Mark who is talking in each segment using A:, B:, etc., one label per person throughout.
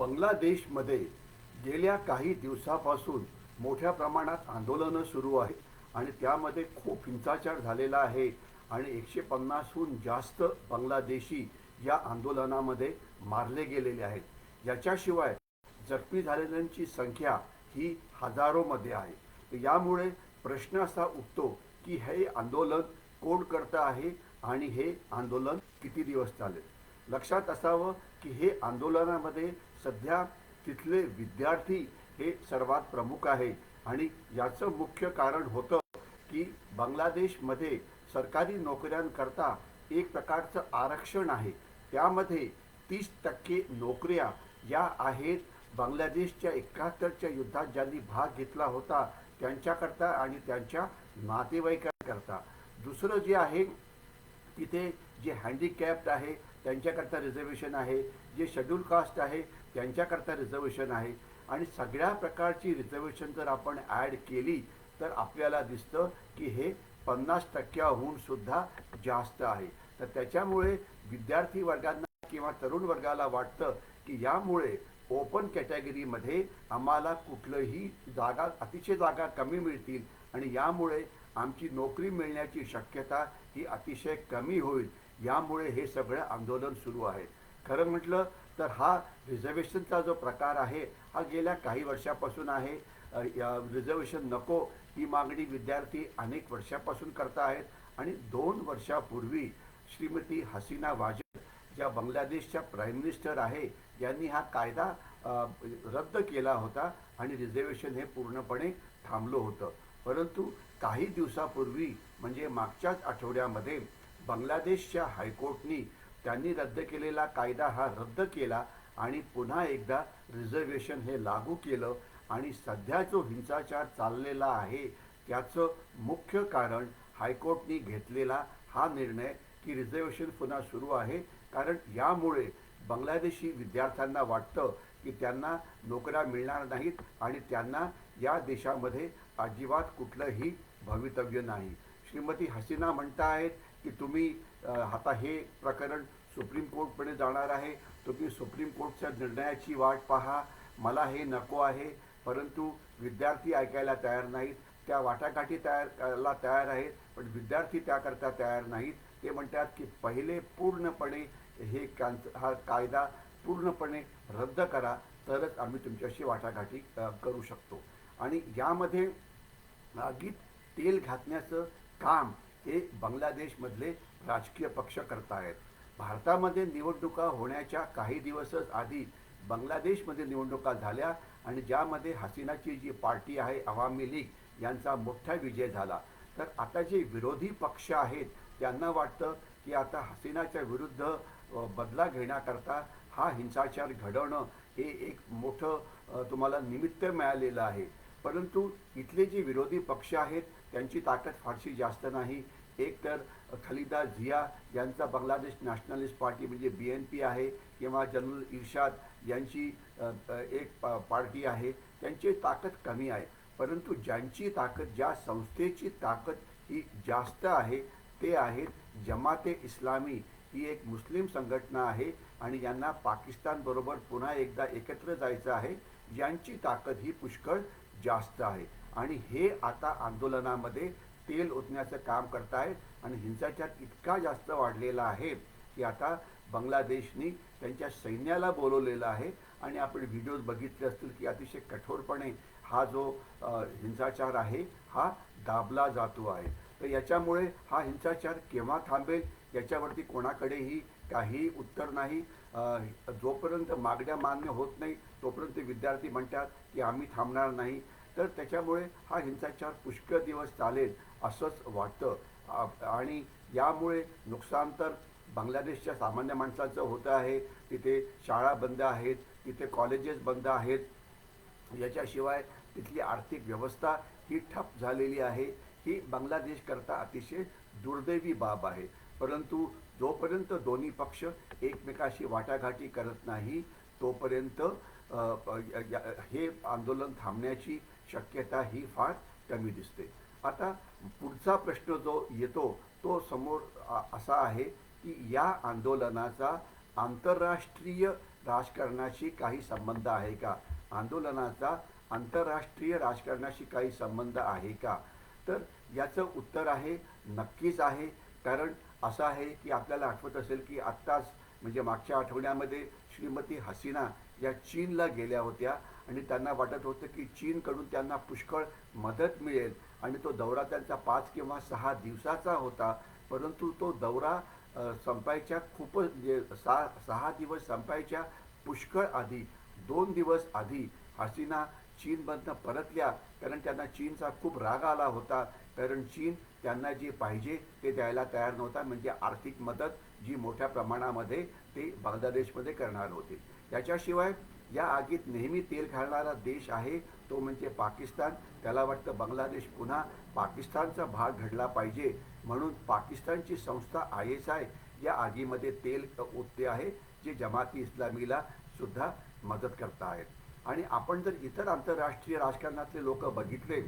A: बांगलादेशमध्ये गेल्या काही दिवसापासून मोठ्या प्रमाणात आंदोलनं सुरू आहेत आणि त्यामध्ये खूप हिंसाचार झालेला आहे. आणि एकशे पन्नासहून जास्त बांगलादेशी या आंदोलनामध्ये मारले गेलेले आहेत. याच्याशिवाय जखमी झालेल्यांची संख्या ही हजारोमध्ये आहे. तर यामुळे प्रश्न असा उठतो की हे आंदोलन कोण करतं आहे आणि हे आंदोलन किती दिवस चालेल? लक्षात असावं की हे आंदोलनामध्ये सध्या तिथले विद्यार्थी हे सर्वात प्रमुख आहे. आणि याचं मुख्य कारण होतं की बांगलादेशमध्ये सरकारी नोकऱ्यांकरता एक प्रकारचं आरक्षण आहे. त्यामध्ये तीस टक्के नोकऱ्या या आहेत. बांगलादेशच्या एकाहत्तरच्या युद्धात ज्यांनी भाग घेतला होता त्यांच्याकरता आणि त्यांच्या नातेवाईकांकरता. दुसरं जे आहे तिथे जे हँडिकॅप्ड आहे त्यांच्याकरता रिझर्वेशन आहे. जे शेड्यूल कास्ट आहे त्यांच्याकरता रिझर्वेशन आहे. आणि सगळ्या प्रकारची रिझर्वेशन जर आपण ॲड केली तर आपल्याला दिसतं की हे पन्नास टक्क्याहून सुद्धा जास्त आहे. तर त्याच्यामुळे विद्यार्थी वर्गांना किंवा तरुण वर्गाला वाटतं की यामुळे ओपन कॅटेगरीमध्ये आम्हाला कुठलंही जागा अतिशय जागा कमी मिळतील. आणि यामुळे आमची नोकरी मिळण्याची शक्यता ही अतिशय कमी होईल. यामुळे हे सगळं आंदोलन सुरू आहे. खरं म्हटलं तर हा रिझर्वेशनचा जो प्रकार आहे हा गेल्या काही वर्षापासून आहे. रिझर्वेशन नको ही मागणी विद्यार्थी अनेक वर्षापासून करत आहेत आणि दोन वर्षापूर्वी श्रीमती हसीना वाजेद ज्या बांगलादेशच्या प्राईम मिनिस्टर आहे यांनी हा कायदा रद्द केला होता आणि रिझर्वेशन हे पूर्णपणे थांबलं होतं. परंतु काही दिवसापूर्वी म्हणजे मागच्याच आठवड्यामध्ये बांगलादेशच्या हायकोर्टनी त्यांनी रद्द केलेला कायदा हा रद्द केला आणि पुन्हा एकदा रिझर्वेशन हे लागू केलं आणि सध्या जो हिंसाचार चाललेला आहे त्याचं मुख्य कारण हायकोर्टनी घेतलेला हा निर्णय की रिझर्वेशन पुन्हा सुरू आहे. कारण यामुळे बांगलादेशी विद्यार्थ्यांना वाटतं की त्यांना नोकऱ्या मिळणार नाहीत आणि त्यांना या देशामध्ये अजिबात कुठलंही भवितव्य नाही. श्रीमती हसीना म्हणता आहेत की तुम्ही आता हे प्रकरण सुप्रीम कोर्टकडे जाणार आहे. तुम्ही सुप्रीम कोर्टच्या निर्णयाची वाट पहा. मला हे नको आहे. परंतु विद्यार्थी ऐकायला तयार नाहीत. त्या वाटाघाटी तयार करायला तयार आहेत पण विद्यार्थी त्याकरता तयार नाहीत. ते म्हणतात की पहिले पूर्णपणे हे हा कायदा पूर्णपणे रद्द करा तरच आम्ही तुमच्याशी वाटाघाटी करू शकतो. आणि यामध्ये आगीत तेल घातण्याचं काम हे बांगलादेशमधले राजकीय पक्ष करत आहेत भारतामध्ये निवडणुका होण्याच्या काही दिवसच आधी बांगलादेशमध्ये निवडणुका झाल्या आणि ज्यामध्ये हसीनाची जी पार्टी आहे आवामी लीग यांचा मोठा विजय झाला. तर आता जे विरोधी पक्ष आहेत त्यांना वाटतं की आता हसीनाच्या विरुद्ध बदला घेण्याकरता हा हिंसाचार घडवणं हे एक मोठं तुम्हाला निमित्त मिळालेलं आहे. परंतु इथले जे विरोधी पक्ष आहेत त्यांची ताकद फारशी जास्त नाही. एक तर खलिदा झिया यांचा बांगलादेश नॅशनलिस्ट पार्टी म्हणजे बी एन पी आहे किंवा जनरल इर्शाद यांची एक प- पार्टी आहे. त्यांची ताकद कमी आहे. परंतु ज्यांची ताकद ज्या संस्थेची ताकद ही जास्त आहे ते आहेत जमाते इस्लामी. ही एक मुस्लिम संघटना आहे आणि यांना पाकिस्तानबरोबर पुन्हा एकदा एकत्र जायचं आहे. यांची ताकद ही पुष्कळ जास्त आहे. आणि हे आता आंदोलनामध्ये तेल ओतण्याचं काम करतायत आणि हिंसाचार इतका जास्त वाढलेला आहे की आता बांगलादेशनी त्यांच्या सैन्याला बोलवलेलं आहे आणि आपण व्हिडिओज बघितले असतील की अतिशय कठोरपणे हा जो हिंसाचार आहे हा दाबला जातो आहे. तर याच्यामुळे हा हिंसाचार केव्हा थांबेल याच्यावरती कोणाकडेही काही उत्तर नाही. जोपर्यंत मागण्या मान्य होत नाही तोपर्यंत विद्यार्थी म्हणतात की आम्ही थांबणार नाही. तर त्याच्यामुळे हा हिंसाचार पुष्कळ दिवस चालेल असंच वाटतं. आणि यामुळे नुकसान तर बांगलादेशच्या सामान्य माणसाचं होतं आहे. तिथे शाळा बंद आहेत तिथे कॉलेजेस बंद आहेत. याच्याशिवाय तिथली आर्थिक व्यवस्था ही ठप झालेली आहे. ही बांगलादेशकरता अतिशय दुर्दैवी बाब आहे. परंतु जोपर्यंत दोन्ही पक्ष एकमेकाशी वाटाघाटी करत नाही तोपर्यंत हे आंदोलन थांबण्याची शक्यता ही फार कमी दिसते. आता पुढचा प्रश्न जो येतो तो समोर असा आहे की या आंदोलनाचा आंतरराष्ट्रीय राजकारणाशी काही संबंध आहे का? आंदोलनाचा आंतरराष्ट्रीय राजकारणाशी काही संबंध आहे का? तर याचं उत्तर आहे नक्कीच आहे. कारण असं आहे की आपल्याला आठवत असेल की आत्ताच म्हणजे मागच्या आठवड्यामध्ये श्रीमती हसीना या चीनला गेल्या होत्या. आणि त्यांना वाटत होतं की चीनकडून त्यांना पुष्कळ मदत मिळेल. आणि तो दौरा त्यांचा पाच किंवा सहा दिवसाचा होता. परंतु तो दौरा संपायच्या खूपच म्हणजे सहा सहा दिवस संपायच्या पुष्कळ आधी दोन दिवस आधी हसीना चीनमधनं परतल्या. कारण त्यांना चीनचा खूप राग आला होता. कारण चीन त्यांना जे पाहिजे ते द्यायला तयार नव्हता. म्हणजे आर्थिक मदत जी मोठ्या प्रमाणामध्ये ते बांगलादेशमध्ये करणार होते. याच्याशिवाय या आगीत नेहमी तेल घालणारा देश आहे तो म्हणजे पाकिस्तान. त्याला वाटतं बांगलादेश पुन्हा पाकिस्तानचा भाग घडला पाहिजे म्हणून पाकिस्तानची संस्था आय एस आय या आगीमध्ये तेल ओतते आहे जे जमाती इस्लामीला सुद्धा मदत करत आहेत. आणि आपण जर इतर आंतरराष्ट्रीय राजकारणातले लोक बघितले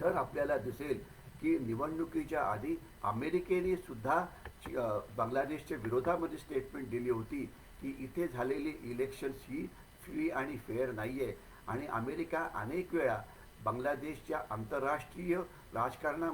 A: तर आपल्याला दिसेल की निवडणुकीच्या आधी अमेरिकेने सुद्धा बांगलादेशच्या विरोधामध्ये स्टेटमेंट दिली होती की इथे झालेली इलेक्शन्स ही फ्री आणि फेअर नाही आहे आणि अमेरिका अनेक वेळा बांगलादेशच्या आंतरराष्ट्रीय राजकारणा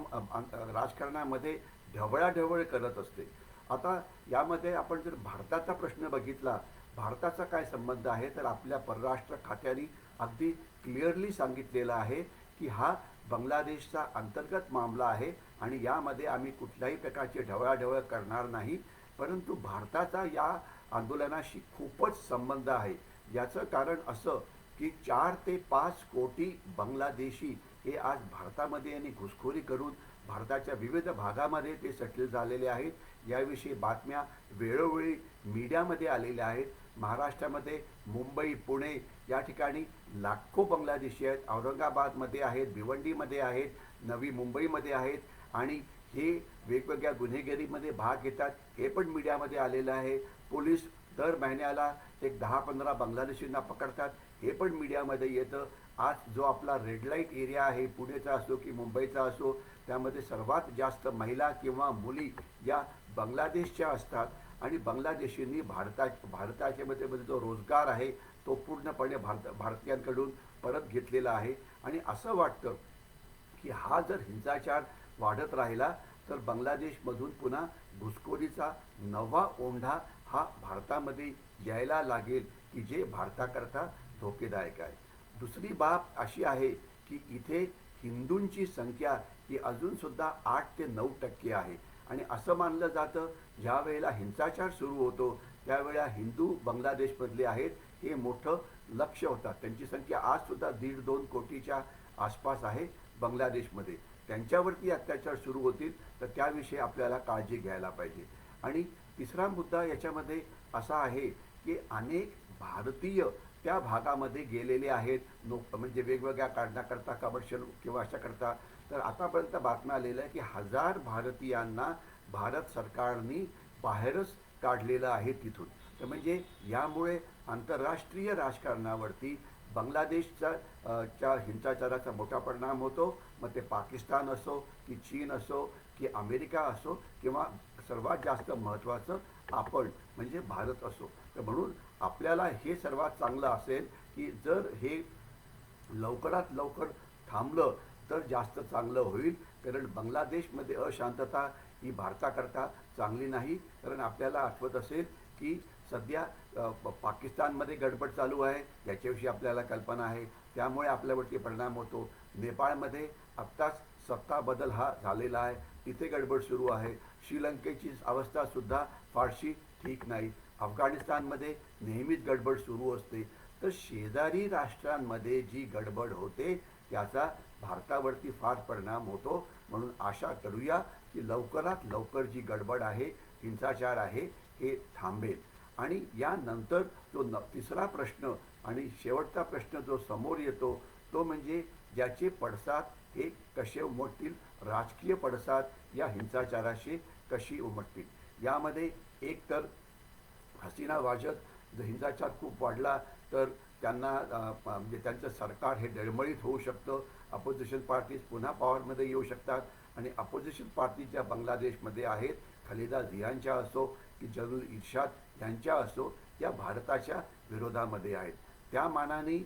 A: राजकारणामध्ये ढवळाढवळ करत असते. आता यामध्ये आपण जर भारताचा प्रश्न बघितला भारताचा काय संबंध आहे तर आपल्या परराष्ट्र खात्याने अगदी क्लिअरली सांगितलेलं आहे की हा बांगलादेशचा अंतर्गत मामला आहे आणि यामध्ये आम्ही कुठल्याही प्रकारची ढवळाढवळ करणार नाही परंतु भारताचा या आंदोलनाशी खूपच संबंध आहे. याचं कारण असं की चार ते पाच कोटी बांगलादेशी हे आज भारतामध्ये यांनी घुसखोरी करून भारताच्या विविध भागामध्ये ते सेटल झालेले आहेत. याविषयी बातम्या वेळोवेळी मीडियामध्ये आलेल्या आहेत. महाराष्ट्रामध्ये मुंबई पुणे या ठिकाणी लाखो बांगलादेशी आहेत. औरंगाबादमध्ये आहेत भिवंडीमध्ये आहेत नवी मुंबईमध्ये आहेत आणि हे वेगवेगळ्या गुन्हेगारीमध्ये भाग घेतात. हे पण मीडियामध्ये आलेलं आहे. पोलीस दर महिन्याला एक दहा पंधरा बांगलादेशींना पकडतात. हे पण मीडियामध्ये येतं. आज जो आपला रेड लाइट एरिया आहे पुणेचा असो की मुंबईचा असो त्यामध्ये सर्वात जास्त महिला किंवा मुली या बांगलादेशच्या असतात. आणि बांगलादेशींनी भारता भारताच्या मध्ये जो रोजगार आहे तो पूर्णपणे भारत भारतीयांकडून परत घेतलेला आहे. आणि असं वाटतं की हा जर हिंसाचार वाढत राहिला तर बांगलादेशमधून पुन्हा घुसखोरीचा नवा ओंढा हा भारतामध्ये यायला लागेल की जे भारताकरता धोकेदायक आहे. दुसरी बाब अशी आहे की इथे हिंदूंची संख्या ही अजूनसुद्धा आठ ते नऊ टक्के आहे. आणि असं मानलं जातं ज्या वेळेला हिंसाचार सुरू होतो त्यावेळेला हिंदू बांगलादेशमधले आहेत हे मोठं लक्ष होतात. त्यांची संख्या आजसुद्धा दीड दोन कोटीच्या आसपास आहे बांगलादेशमध्ये. त्यांच्यावरती अत्याचार सुरू होतील तर त्याविषयी आपल्याला काळजी घ्यायला पाहिजे. आणि तिसरा मुद्दा याच्यामध्ये असा आहे की अनेक भारतीय त्या भागामध्ये गेलेले आहेत नो म्हणजे वेगवेगळ्या कारणाकरता कमर्शियल किंवा अशाकरता तर आतापर्यंत बातम्या आलेल्या आहे की हजार भारतीयांना भारत सरकारने बाहेरच काढलेलं आहे तिथून. तर म्हणजे यामुळे आंतरराष्ट्रीय राजकारणावरती बांगलादेशचा च्या हिंसाचाराचा मोठा परिणाम होतो. मग ते पाकिस्तान असो की चीन असो की अमेरिका असो किंवा सर्वात जास्त महत्त्वाचं आपण म्हणजे भारत असो. तर म्हणून आपल्याला हे सर्वात चांगलं असेल की जर हे लवकरात लवकर थांबलं तर जास्त चांगलं होईल कारण बांगलादेशमध्ये अशांतता ही भारताकरता चांगली नाही. कारण आपल्याला आठवत असेल की सध्या प- पाकिस्तानमध्ये गडबड चालू आहे याच्याविषयी आपल्याला कल्पना आहे. त्यामुळे आपल्यावरती परिणाम होतो. नेपाळमध्ये आत्ताच सत्ता बदल हा झालेला आहे. तिथे गडबड सुरू आहे. श्रीलंकेची अवस्थासुद्धा फारशी ठीक नाही. अफगाणिस्तानमध्ये नेहमीच गडबड सुरू असते. तर शेजारी राष्ट्रांमध्ये जी गडबड होते त्याचा भारतावरती फार परिणाम होतो. म्हणून आशा करूया की लवकरात लवकर जी गडबड आहे हिंसाचार आहे हे थांबेल. आणि यानंतर जो न तिसरा प्रश्न आणि शेवटचा प्रश्न जो समोर येतो तो म्हणजे ज्याचे पडसाद हे कसे उमटतील राजकीय पडसाद या हिंसाचाराशी कशी उमटतील. यामध्ये एक तर हसीना वाजत जर हिंसाचार खूप वाढला तर त्यांना म्हणजे त्यांचं सरकार हे डळमळीत होऊ शकतं. अपोजिशन पार्टीज पुन्हा पॉवरमध्ये येऊ शकतात. आणि अपोजिशन पार्टी ज्या बांगलादेशमध्ये आहेत खलिदा झियांच्या असो की जनरल इर्शाद यांच्या असो या भारताच्या विरोधामध्ये आहेत. त्या मानाने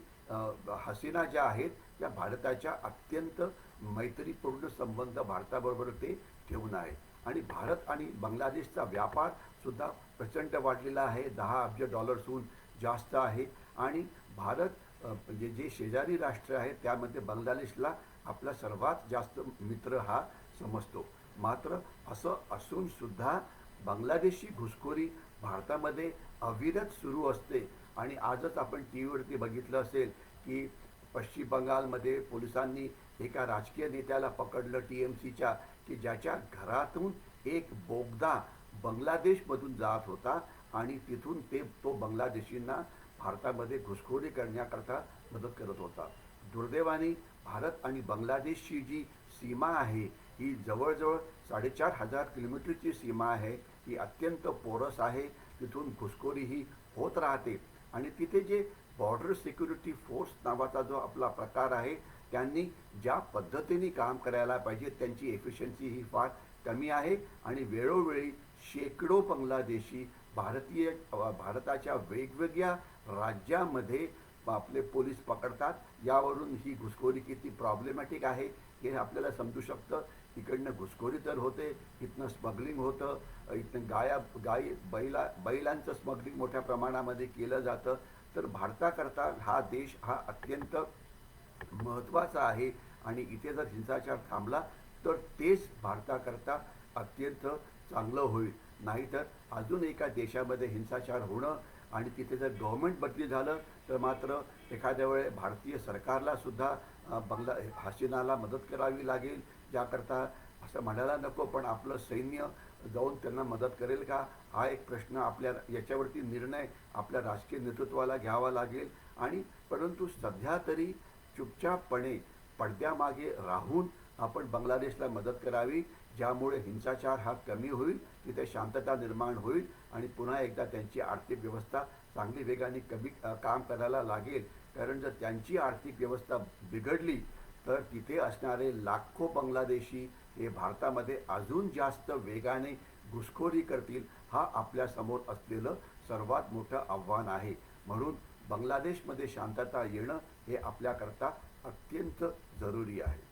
A: हसीना ज्या आहेत त्या भारताच्या अत्यंत मैत्रीपूर्ण संबंध भारताबरोबर ते ठेवून आहे आणि भारत आणि बांगलादेशचा व्यापार सुद्धा प्रचंड वाढलेला आहे. दहा अब्ज डॉलर्सहून जास्त आहे. आणि भारत जे म्हणजे जे शेजारी राष्ट्र आहेत त्यामध्ये बांगलादेशला आपला सर्वात जास्त मित्र हा समजतो. मात्र असं असूनसुद्धा बांगलादेशी घुसखोरी भारतामध्ये अविरत सुरू असते. आणि आजच आपण टी व्हीवरती बघितलं असेल की पश्चिम बंगालमध्ये पोलिसांनी एका राजकीय नेत्याला पकडलं टी एम सीच्या की ज्याच्या घरातून एक बोगदा बांगलादेशमधून जात होता आणि तिथून ते तो बांगलादेशींना भारतामध्ये घुसखोरी करण्याकरता मदत करत होता. दुर्दैवाने भारत आणि बांगलादेशची जी सीमा आहे ही जवळजवळ साडेचार हजार किलोमीटरची सीमा आहे. ती अत्यंत पोरस आहे. तिथून घुसखोरी ही होत राहते. आणि तिथे जे बॉर्डर सिक्युरिटी फोर्स नावाचा जो आपला प्रकार आहे त्यांनी ज्या पद्धतीने काम करायला पाहिजे त्यांची एफिशियन्सी ही फार कमी आहे. आणि वेळोवेळी शेकडो बांगलादेशी भारतीय भारताच्या वेगवेगळ्या राज्यामध्ये आपले पोलीस पकडतात. यावरून ही घुसखोरी किती प्रॉब्लेमॅटिक आहे. हे आपल्याला समजू शकतं. इकडनं घुसखोरी तर होते इथनं स्मगलिंग होतं इथनं गाया गाई बैला बैलांचं स्मगलिंग मोठ्या प्रमाणामध्ये केलं जातं. तर भारताकरता हा देश हा अत्यंत महत्त्वाचा आहे. आणि इथे जर हिंसाचार थांबला तर तेच भारताकरता अत्यंत चांगलं होईल. नाहीतर अजून एका देशामध्ये हिंसाचार होणं आणि तिथे जर गव्हर्मेंट बदली झालं तर मात्र एखाद्या वेळे भारतीय सरकारला सुद्धा बंगला हसीनाला मदत करावी लागेल. ज्याकरता असं म्हणायला नको पण आपलं सैन्य जाऊन त्यांना मदत करेल का? हा एक प्रश्न आपल्या याच्यावरती निर्णय आपल्या राजकीय नेतृत्वाला घ्यावा लागेल. आणि परंतु सध्या तरी चुपचापपणे पडद्यामागे राहून आपण बांगलादेशला मदत करावी ज्यामुळे हिंसाचार हा कमी होईल तिथे शांतता निर्माण होईल. आणि पुन्हा एकदा त्यांची आर्थिक व्यवस्था चांगली वेगाने कमी काम करायला लागेल. कारण जर त्यांची आर्थिक व्यवस्था बिघडली तर तिथे असणारे लाखो बांगलादेशी हे भारतामध्ये अजून जास्त वेगाने घुसखोरी करतील हा आपल्यासमोर असलेलं सर्वात मोठं आव्हान आहे. म्हणून बांगलादेशमध्ये शांतता येणं हे आपल्याकरता अत्यंत जरुरी आहे.